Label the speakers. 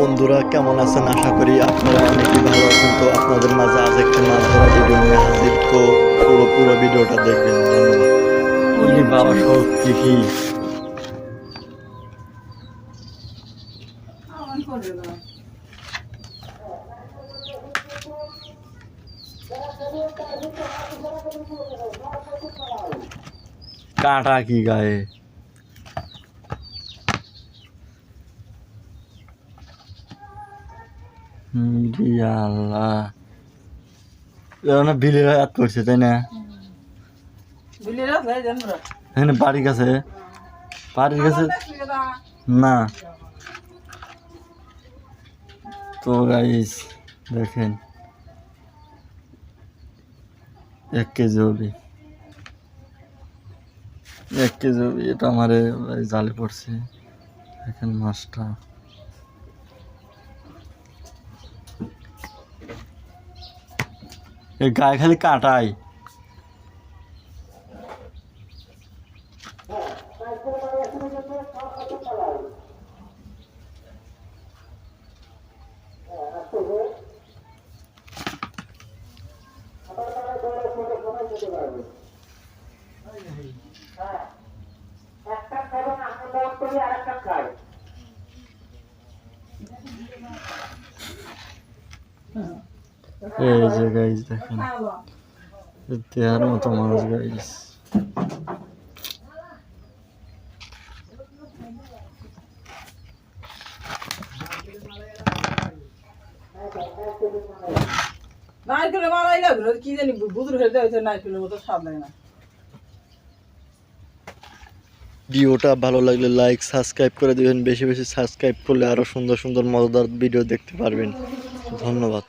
Speaker 1: বন্ধুরা, কেমন আছেন? আশা করি আপনারা অনেকেই ভালো আছেন। তো আপনাদের মাঝে আজ একটি মাছ ধরা ভিডিও নিয়ে হাজির। তো পুরো পুরো ভিডিওটা দেখবেন। বাবা সত্যি কাঁটা কি গায়ে? আল্লাহ বিলের হাত করছে তাই না? হ্যাঁ বাড়ির কাছে? বাড়ির কাছে? না। তো গাইস দেখেন। এক কেজি হবে এক কেজি হবে এটা আমার জালে পড়ছে। দেখেন মাছটা। গায়ে খালি কাটাই। এই যে গাইস দেখেন। দেহার মতো মাছ গাইস
Speaker 2: নারকেলের মালাই লাগল কি জানি বুদুর হয়ে যায় নারকেলের মতো স্বাদ লাগে না।
Speaker 1: ভিডিওটা ভালো লাগলে লাইক সাবস্ক্রাইব করে দিবেন বেশি বেশি সাবস্ক্রাইব করলে আরও সুন্দর সুন্দর মজাদার ভিডিও দেখতে পারবেন। ধন্যবাদ।